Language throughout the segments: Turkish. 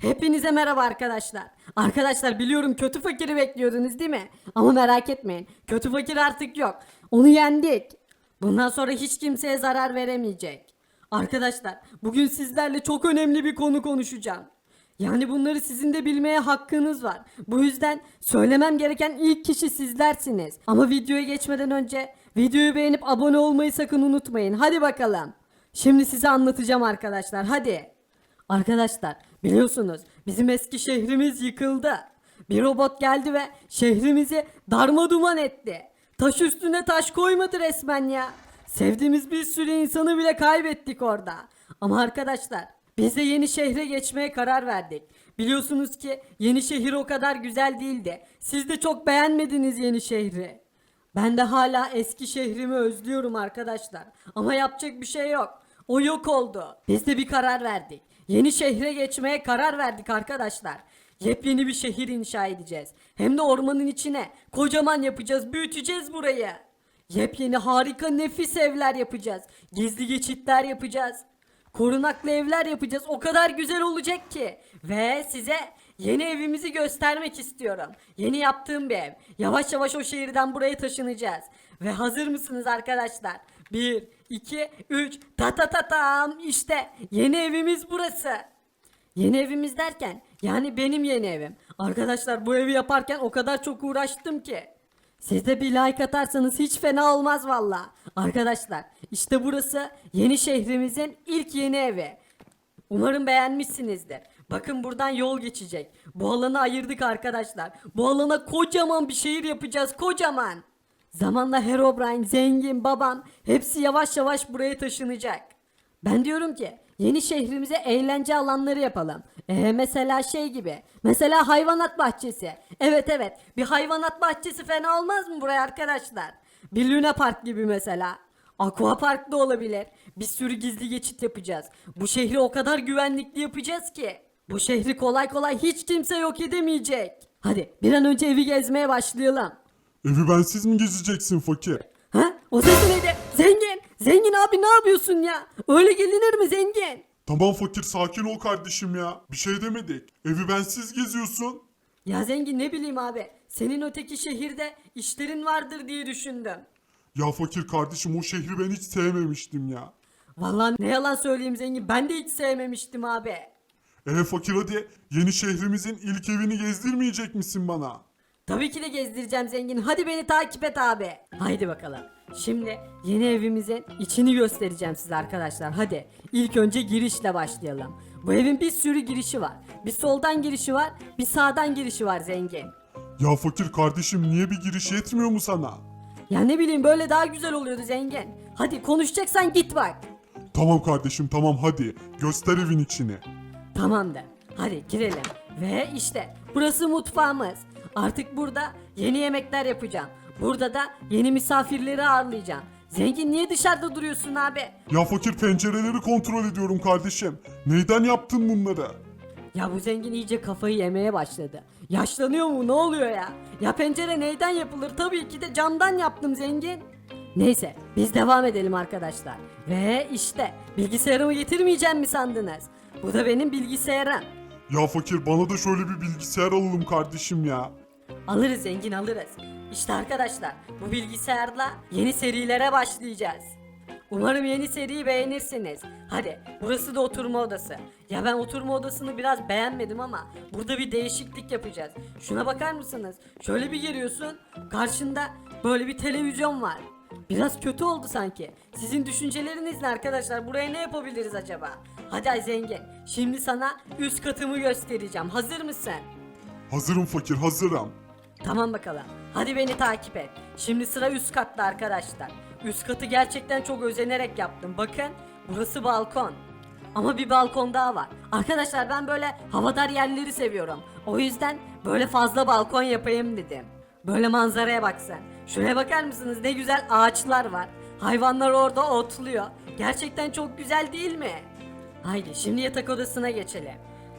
Hepinize merhaba arkadaşlar. Arkadaşlar biliyorum kötü fakiri bekliyordunuz değil mi? Ama merak etmeyin. Kötü fakir artık yok. Onu yendik. Bundan sonra hiç kimseye zarar veremeyecek. Arkadaşlar bugün sizlerle çok önemli bir konu konuşacağım. Yani bunları sizin de bilmeye hakkınız var. Bu yüzden söylemem gereken ilk kişi sizlersiniz. Ama videoya geçmeden önce videoyu beğenip abone olmayı sakın unutmayın. Hadi bakalım. Şimdi size anlatacağım arkadaşlar. Hadi. Arkadaşlar biliyorsunuz bizim eski şehrimiz yıkıldı. Bir robot geldi ve şehrimizi darma duman etti. Taş üstüne taş koymadı resmen ya. Sevdiğimiz bir sürü insanı bile kaybettik orada. Ama arkadaşlar biz de yeni şehre geçmeye karar verdik. Biliyorsunuz ki yeni şehir o kadar güzel değildi. Siz de çok beğenmediniz yeni şehri. Ben de hala eski şehrimi özlüyorum arkadaşlar. Ama yapacak bir şey yok. O yok oldu. Biz de bir karar verdik. Yeni şehre geçmeye karar verdik arkadaşlar. Yepyeni bir şehir inşa edeceğiz. Hem de ormanın içine kocaman yapacağız, büyüteceğiz burayı. Yepyeni harika nefis evler yapacağız. Gizli geçitler yapacağız. Korunaklı evler yapacağız. O kadar güzel olacak ki. Ve size yeni evimizi göstermek istiyorum. Yeni yaptığım bir ev. Yavaş yavaş o şehirden buraya taşınacağız. Ve hazır mısınız arkadaşlar? 1, 2, 3, ta ta ta tam. İşte yeni evimiz burası. Yeni evimiz derken yani benim yeni evim. Arkadaşlar bu evi yaparken o kadar çok uğraştım ki. Siz de bir like atarsanız hiç fena olmaz valla. Arkadaşlar işte burası yeni şehrimizin ilk yeni evi. Umarım beğenmişsinizdir. Bakın buradan yol geçecek. Bu alanı ayırdık arkadaşlar. Bu alana kocaman bir şehir yapacağız kocaman. Zamanla Herobrine, zengin, babam hepsi yavaş yavaş buraya taşınacak. Ben diyorum ki yeni şehrimize eğlence alanları yapalım. Ee, mesela şey gibi. Mesela hayvanat bahçesi. Evet evet bir hayvanat bahçesi fena olmaz mı buraya arkadaşlar? Bir Luna Park gibi mesela. Aqua Park da olabilir. Bir sürü gizli geçit yapacağız. Bu şehri o kadar güvenlikli yapacağız ki. Bu şehri kolay kolay hiç kimse yok edemeyecek. Hadi bir an önce evi gezmeye başlayalım. Evi bensiz mi gezeceksin fakir? Ha? O ses neydi? Zengin! Zengin abi ne yapıyorsun ya? Öyle gelinir mi zengin? Tamam fakir sakin ol kardeşim ya. Bir şey demedik. Evi bensiz geziyorsun. Ya zengin ne bileyim abi. Senin öteki şehirde işlerin vardır diye düşündüm. Ya fakir kardeşim o şehri ben hiç sevmemiştim ya. Vallahi ne yalan söyleyeyim zengin. Ben de hiç sevmemiştim abi. E fakir hadi yeni şehrimizin ilk evini gezdirmeyecek misin bana? Tabii ki de gezdireceğim zengin. Hadi beni takip et abi. Haydi bakalım. Şimdi yeni evimizin içini göstereceğim size arkadaşlar. Hadi ilk önce girişle başlayalım. Bu evin bir sürü girişi var. Bir soldan girişi var, bir sağdan girişi var zengin. Ya fakir kardeşim niye bir giriş yetmiyor mu sana? Ya ne bileyim böyle daha güzel oluyordu zengin. Hadi konuşacaksan git bak. Tamam kardeşim tamam hadi göster evin içini. Tamamdır. Hadi girelim. Ve işte burası mutfağımız. Artık burada yeni yemekler yapacağım. Burada da yeni misafirleri ağırlayacağım. Zengin niye dışarıda duruyorsun abi? Ya fakir pencereleri kontrol ediyorum kardeşim. Neyden yaptın bunları? Ya bu zengin iyice kafayı yemeye başladı. Yaşlanıyor mu ne oluyor ya? Ya pencere neyden yapılır? Tabii ki de camdan yaptım zengin. Neyse biz devam edelim arkadaşlar. Ve işte bilgisayarımı getirmeyeceğim mi sandınız? Bu da benim bilgisayarım. Ya fakir bana da şöyle bir bilgisayar alalım kardeşim ya. Alırız zengin alırız. İşte arkadaşlar bu bilgisayarla yeni serilere başlayacağız. Umarım yeni seriyi beğenirsiniz. Hadi burası da oturma odası. Ya ben oturma odasını biraz beğenmedim ama burada bir değişiklik yapacağız. Şuna bakar mısınız? Şöyle bir giriyorsun karşında böyle bir televizyon var. Biraz kötü oldu sanki. Sizin düşünceleriniz ne arkadaşlar? Buraya ne yapabiliriz acaba? Hadi ay zengin. Şimdi sana üst katımı göstereceğim. Hazır mısın? Hazırım fakir hazırım. Tamam bakalım. Hadi beni takip et. Şimdi sıra üst katta arkadaşlar. Üst katı gerçekten çok özenerek yaptım. Bakın burası balkon. Ama bir balkon daha var. Arkadaşlar ben böyle havadar yerleri seviyorum. O yüzden böyle fazla balkon yapayım dedim. Böyle manzaraya baksın. Şuraya bakar mısınız ne güzel ağaçlar var. Hayvanlar orada otluyor. Gerçekten çok güzel değil mi? Haydi şimdi yatak odasına geçelim.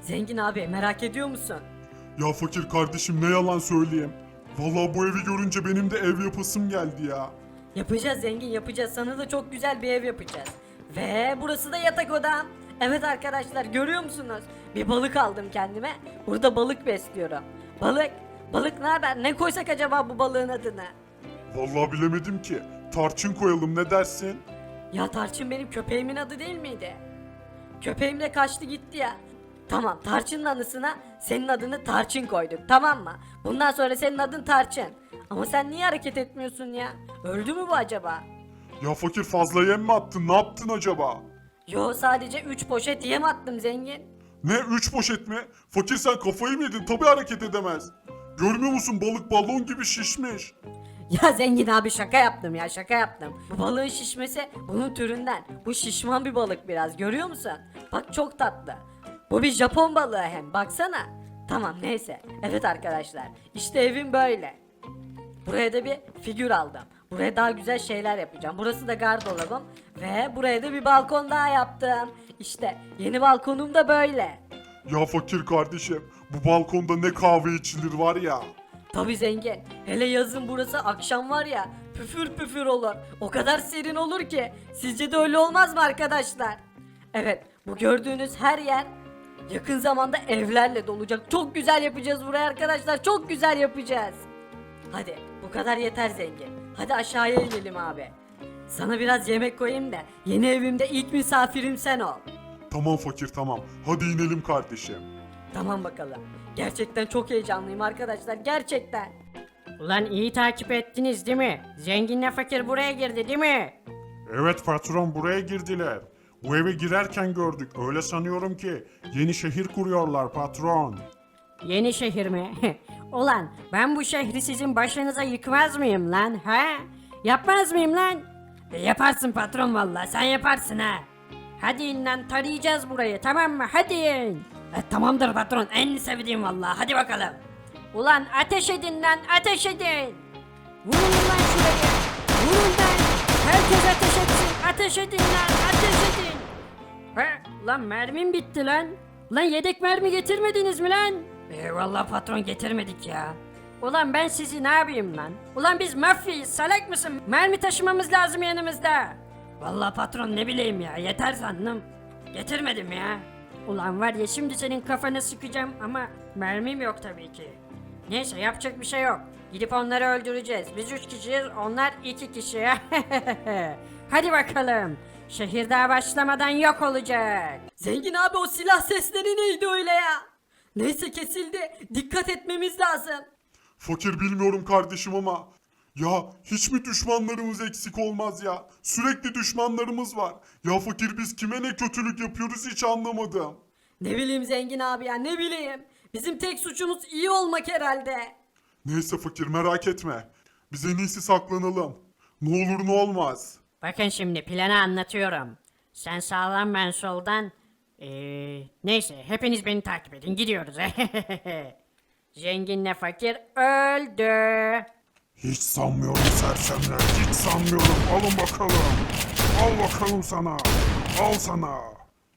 Zengin abi merak ediyor musun? Ya fakir kardeşim ne yalan söyleyeyim. Vallahi bu evi görünce benim de ev yapasım geldi ya. Yapacağız zengin yapacağız. Sana da çok güzel bir ev yapacağız. Ve burası da yatak odam. Evet arkadaşlar görüyor musunuz? Bir balık aldım kendime. Burada balık besliyorum. Balık, balık ne haber? Ne koysak acaba bu balığın adını? Vallahi bilemedim ki. Tarçın koyalım ne dersin? Ya Tarçın benim köpeğimin adı değil miydi? Köpeğim de kaçtı gitti ya. Tamam Tarçın'ın anısına senin adını Tarçın koyduk tamam mı? Bundan sonra senin adın Tarçın. Ama sen niye hareket etmiyorsun ya? Öldü mü bu acaba? Ya fakir fazla yem mi attın? Ne yaptın acaba? Yo sadece 3 poşet yem attım zengin. Ne 3 poşet mi? Fakir sen kafayı mı yedin? Tabii hareket edemez. Görmüyor musun balık balon gibi şişmiş. Ya zengin abi şaka yaptım ya şaka yaptım. Bu balığın şişmesi bunun türünden. Bu şişman bir balık biraz görüyor musun? Bak çok tatlı. Bu bir Japon balığı hem baksana. Tamam neyse. Evet arkadaşlar işte evim böyle. Buraya da bir figür aldım. Buraya daha güzel şeyler yapacağım. Burası da gardırobum. Ve buraya da bir balkon daha yaptım. İşte yeni balkonum da böyle. Ya fakir kardeşim bu balkonda ne kahve içilir var ya. Tabi zengin. Hele yazın burası akşam var ya püfür püfür olur. O kadar serin olur ki. Sizce de öyle olmaz mı arkadaşlar? Evet bu gördüğünüz her yer yakın zamanda evlerle dolacak. Çok güzel yapacağız burayı arkadaşlar. Çok güzel yapacağız. Hadi bu kadar yeter zengin. Hadi aşağıya inelim abi. Sana biraz yemek koyayım da yeni evimde ilk misafirim sen ol. Tamam fakir tamam. Hadi inelim kardeşim. Tamam bakalım. Gerçekten çok heyecanlıyım arkadaşlar. Gerçekten. Ulan iyi takip ettiniz değil mi? Zenginle fakir buraya girdi değil mi? Evet patron buraya girdiler. Bu eve girerken gördük. Öyle sanıyorum ki yeni şehir kuruyorlar patron. Yeni şehir mi? Ulan ben bu şehri sizin başınıza yıkmaz mıyım lan ha? Yapmaz mıyım lan? E, yaparsın patron valla sen yaparsın ha. Hadi in lan tarayacağız burayı tamam mı hadi in. E, tamamdır patron en sevdiğim valla hadi bakalım. Ulan ateş edin lan ateş edin. Vurun lan şurayı. Vurun lan. Herkes ateş etsin. Ateş edin lan lan mermim bitti lan. Lan yedek mermi getirmediniz mi lan? Eyvallah patron getirmedik ya. Ulan ben sizi ne yapayım lan? Ulan biz mafyayız salak mısın? Mermi taşımamız lazım yanımızda. Vallahi patron ne bileyim ya yeter sandım. Getirmedim ya. Ulan var ya şimdi senin kafanı sıkacağım ama mermim yok tabii ki. Neyse yapacak bir şey yok. Gidip onları öldüreceğiz. Biz üç kişiyiz onlar iki kişi. Hadi bakalım. Şehir daha başlamadan yok olacak. Zengin abi o silah sesleri neydi öyle ya? Neyse kesildi. Dikkat etmemiz lazım. Fakir bilmiyorum kardeşim ama ya hiç mi düşmanlarımız eksik olmaz ya? Sürekli düşmanlarımız var. Ya fakir biz kime ne kötülük yapıyoruz hiç anlamadım. Ne bileyim zengin abi ya ne bileyim. Bizim tek suçumuz iyi olmak herhalde. Neyse fakir merak etme. Biz en iyisi saklanalım. Ne olur ne olmaz. Bakın şimdi planı anlatıyorum. Sen sağdan ben soldan. Ee, neyse hepiniz beni takip edin gidiyoruz. Zenginle fakir öldü. Hiç sanmıyorum sersemler. Hiç sanmıyorum. Alın bakalım. Al bakalım sana. Al sana.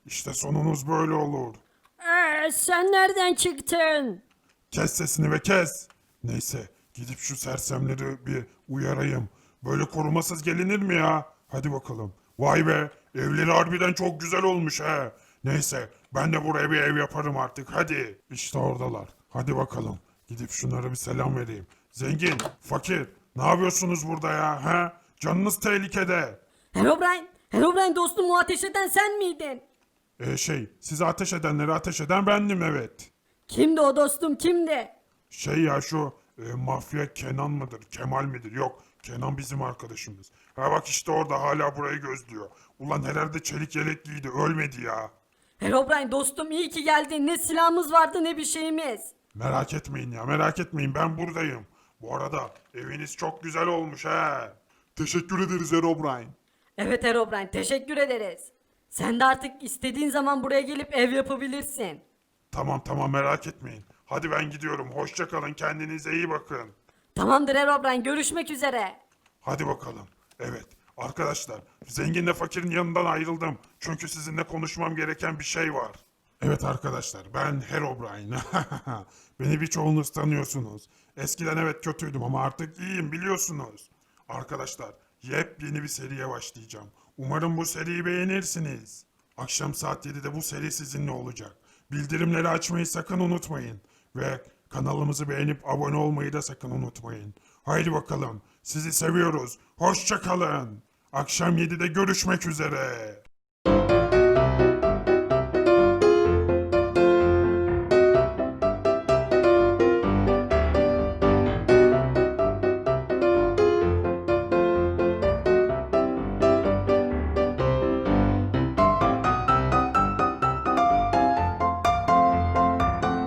İşte sonunuz böyle olur. Ee, sen nereden çıktın? Kes sesini ve kes. Neyse gidip şu sersemleri bir uyarayım. Böyle korumasız gelinir mi ya? Hadi bakalım. Vay be evleri harbiden çok güzel olmuş he. Neyse ben de buraya bir ev yaparım artık hadi. İşte oradalar. Hadi bakalım. Gidip şunlara bir selam vereyim. Zengin, fakir ne yapıyorsunuz burada ya he? Canınız tehlikede. Herobrine, Herobrine dostum o ateş eden sen miydin? Ee, şey size ateş edenleri ateş eden bendim evet. Kimdi o dostum kimdi? Şey ya şu e, mafya Kenan mıdır, Kemal midir? Yok, Kenan bizim arkadaşımız. Ha bak işte orada hala burayı gözlüyor. Ulan herhalde çelik yelek giydi, ölmedi ya. Herobrine dostum iyi ki geldin. Ne silahımız vardı ne bir şeyimiz. Merak etmeyin ya, merak etmeyin ben buradayım. Bu arada eviniz çok güzel olmuş he. Teşekkür ederiz Herobrine. Evet Herobrine teşekkür ederiz. Sen de artık istediğin zaman buraya gelip ev yapabilirsin. Tamam tamam merak etmeyin. Hadi ben gidiyorum. Hoşça kalın. Kendinize iyi bakın. Tamamdır Herobrine görüşmek üzere. Hadi bakalım. Evet. Arkadaşlar, zenginle fakirin yanından ayrıldım. Çünkü sizinle konuşmam gereken bir şey var. Evet arkadaşlar, ben Herobrine. Beni birçoğunuz tanıyorsunuz. Eskiden evet kötüydüm ama artık iyiyim biliyorsunuz. Arkadaşlar, yepyeni bir seriye başlayacağım. Umarım bu seriyi beğenirsiniz. Akşam saat 7'de bu seri sizinle olacak. bildirimleri açmayı sakın unutmayın. Ve kanalımızı beğenip abone olmayı da sakın unutmayın. Haydi bakalım. Sizi seviyoruz. Hoşça kalın. Akşam 7'de görüşmek üzere.